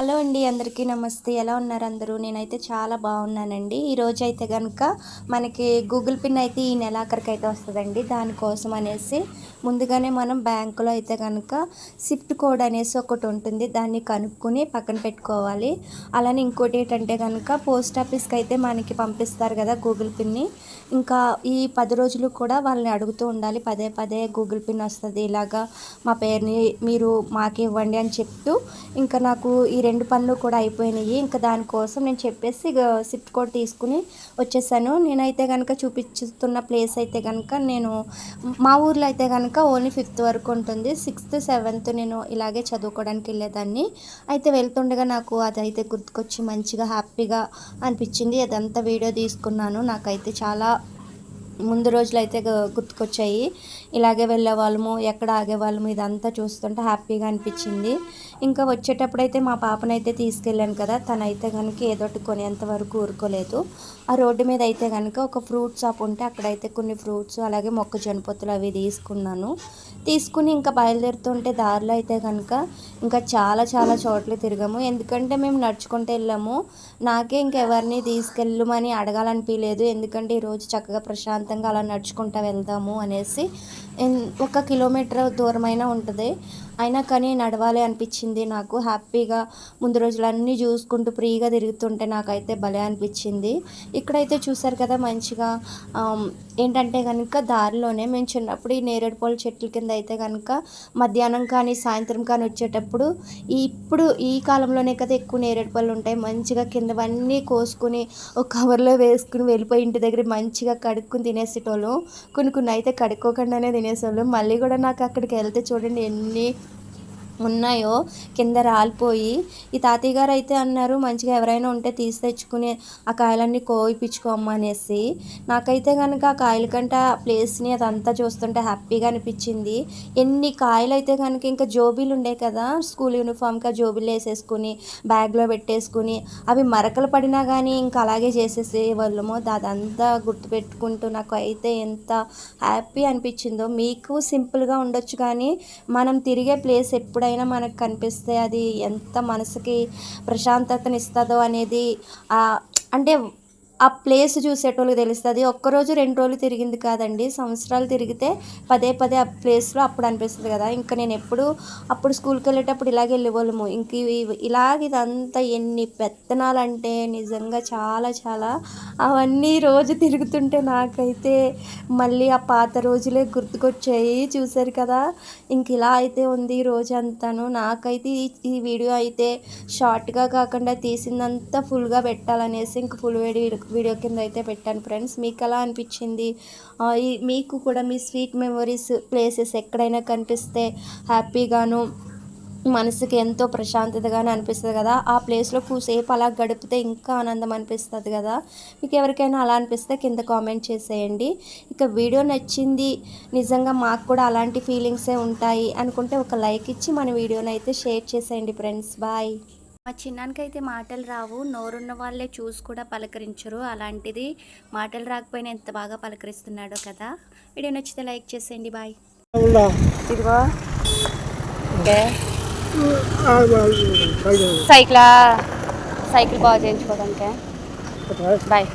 Hello అండి అందరికీ నమస్తే. ఎలా ఉన్నారు అందరూ? నేనైతే చాలా బాగున్నానండి. ఈరోజు అయితే కనుక మనకి గూగుల్ పిన్ అయితే ఈ నెలాఖరికి అయితే వస్తుందండి. దానికోసం అనేసి ముందుగానే మనం బ్యాంకులో అయితే కనుక స్విఫ్ట్ కోడ్ అనేసి ఒకటి ఉంటుంది. దాన్ని కనుక్కొని పక్కన పెట్టుకోవాలి. అలానే ఇంకోటి ఏంటంటే కనుక పోస్ట్ ఆఫీస్కి అయితే మనకి పంపిస్తారు కదా గూగుల్ పిన్ని. ఇంకా ఈ పది రోజులు కూడా వాళ్ళని అడుగుతూ ఉండాలి. పదే పదే గూగుల్ పిన్ వస్తుంది. ఇలాగా మా పేరుని మీరు మాకు ఇవ్వండి అని చెప్తూ ఇంకా నాకు ఈ రెండు పనులు కూడా అయిపోయినాయి. ఇంకా దానికోసం నేను చెప్పేసి సిఫ్ట్ కోడ్ తీసుకుని వచ్చేసాను. నేనైతే కనుక చూపిస్తున్న ప్లేస్ అయితే కనుక నేను మా ఊర్లో అయితే కనుక ఓన్లీ ఫిఫ్త్ వరకు ఉంటుంది. సిక్స్త్ సెవెంత్ నేను ఇలాగే చదువుకోవడానికి వెళ్ళేదాన్ని. అయితే వెళ్తుండగా నాకు అదైతే గుర్తుకొచ్చి మంచిగా హ్యాపీగా అనిపించింది. అదంతా వీడియో తీసుకున్నాను. నాకైతే చాలా ముందు రోజులు అయితే గుర్తుకొచ్చాయి. ఇలాగే వెళ్ళే వాళ్ళము ఎక్కడ ఆగేవాళ్ళము ఇదంతా చూస్తుంటే హ్యాపీగా అనిపించింది. ఇంకా వచ్చేటప్పుడు అయితే మా పాపనైతే తీసుకెళ్ళాను కదా తనైతే కనుక ఏదోటి కొనేంత వరకు ఊరుకోలేదు. ఆ రోడ్డు మీద అయితే కనుక ఒక ఫ్రూట్ షాప్ ఉంటే అక్కడైతే కొన్ని ఫ్రూట్స్ అలాగే మొక్కజొన్న పొత్తులు అవి తీసుకున్నాను. తీసుకుని ఇంకా బయలుదేరుతుంటే దారిలో అయితే కనుక ఇంకా చాలా చాలా చోట్ల తిరిగాము. ఎందుకంటే మేము నడుచుకుంటూ వెళ్ళాము. నాకే ఇంకెవరిని తీసుకెళ్ళమని అడగాలనిపించలేదు ఎందుకంటే ఈరోజు చక్కగా ప్రశాంతంగా అలా నడుచుకుంటూ వెళ్దాము అనేసి ఒక కిలోమీటర్ దూరమైనా ఉంటుంది. అయినా కానీ నడవాలి అనిపించింది నాకు. హ్యాపీగా ముందు రోజులు అన్నీ చూసుకుంటూ ఫ్రీగా తిరుగుతుంటే నాకైతే భలే అనిపించింది. ఇక్కడైతే చూసారు కదా మంచిగా ఏంటంటే కనుక దారిలోనే మేము చిన్నప్పుడు ఈ నేరేడుపళ్ళు చెట్ల కింద అయితే కనుక మధ్యాహ్నం కానీ సాయంత్రం కానీ వచ్చేటప్పుడు ఇప్పుడు ఈ కాలంలోనే కదా ఎక్కువ నేరేడు పళ్ళు ఉంటాయి. మంచిగా కిందవన్నీ కోసుకుని ఒక కవర్లో వేసుకుని వెళ్ళిపోయి ఇంటి దగ్గర మంచిగా కడుక్కుని తినేసేటోళ్ళు. కొన్ని కొన్ని అయితే కడుక్కోకుండానే తినేసేవాళ్ళు. మళ్ళీ కూడా నాకు అక్కడికి వెళ్తే చూడండి ఎన్ని ఉన్నాయో కింద రాలిపోయి. ఈ తాతయ్య గారు అయితే అన్నారు మంచిగా ఎవరైనా ఉంటే తీసి తెచ్చుకుని ఆ కాయలన్నీ కోయిపించుకోమ్మ అనేసి. నాకైతే కనుక ఆ కాయల కంటే ఆ ప్లేస్ని అదంతా చూస్తుంటే హ్యాపీగా అనిపించింది. ఎన్ని కాయలు అయితే కనుక ఇంకా జోబీలు ఉండే కదా స్కూల్ యూనిఫామ్కి ఆ జోబీలు వేసేసుకుని బ్యాగ్లో పెట్టేసుకుని అవి మరకలు పడినా కానీ ఇంకా అలాగే చేసేసే వాళ్ళము అదంతా గుర్తుపెట్టుకుంటూ నాకు అయితే ఎంత హ్యాపీ అనిపించిందో. మీకు సింపుల్గా ఉండొచ్చు కానీ మనం తిరిగే ప్లేస్ ఎప్పుడైనా ఎప్పుడైనా మనకు కనిపిస్తే అది ఎంత మనసుకి ప్రశాంతతనిస్తుందో అనేది అంటే ఆ ప్లేస్ చూసేటోళ్ళకి తెలుస్తుంది. ఒక్కరోజు రెండు రోజులు తిరిగింది కాదండి. సంవత్సరాలు తిరిగితే పదే పదే ఆ ప్లేస్లో అప్పుడు అనిపిస్తుంది కదా. ఇంకా నేను ఎప్పుడు అప్పుడు స్కూల్కి వెళ్ళేటప్పుడు ఇలాగే వెళ్ళేవాళ్ళము. ఇంక ఇలాగ ఇదంతా ఎన్ని పెత్తనాలంటే నిజంగా చాలా చాలా. అవన్నీ రోజు తిరుగుతుంటే నాకైతే మళ్ళీ ఆ పాత రోజులే గుర్తుకొచ్చాయి. చూసారు కదా? ఇంక ఇలా అయితే ఉంది ఈ రోజు అంతాను నాకైతే ఈ వీడియో అయితే షార్ట్గా కాకుండా తీసిందంతా ఫుల్గా పెట్టాలనేసి ఇంక ఫుల్ వీడియో వీడియో కింద అయితే పెట్టాను ఫ్రెండ్స్. మీకు ఎలా అనిపించింది? మీకు కూడా మీ స్వీట్ మెమొరీస్ ప్లేసెస్ ఎక్కడైనా కనిపిస్తే హ్యాపీగాను మనసుకి ఎంతో ప్రశాంతతగానే అనిపిస్తుంది కదా. ఆ ప్లేస్లో కూసేపు అలా గడిపితే ఇంకా ఆనందం అనిపిస్తుంది కదా. మీకు ఎవరికైనా అలా అనిపిస్తే కింద కామెంట్ చేసేయండి. ఇక వీడియో నచ్చింది నిజంగా మాకు కూడా అలాంటి ఫీలింగ్సే ఉంటాయి అనుకుంటే ఒక లైక్ ఇచ్చి మన వీడియోని అయితే షేర్ చేసేయండి ఫ్రెండ్స్. బాయ్. మా చిన్నానికి అయితే మాటలు రావు నోరున్న వాళ్ళే చూసి కూడా పలకరించరు అలాంటిది మాటలు రాకపోయినా ఎంత బాగా పలకరిస్తున్నాడో కదా వీడియో నచ్చితే లైక్ చేసేయండి బాయ్ ఇదిగో సైకిల్ సైకిల్ బాగా చేయించుకోవడానికి బాయ్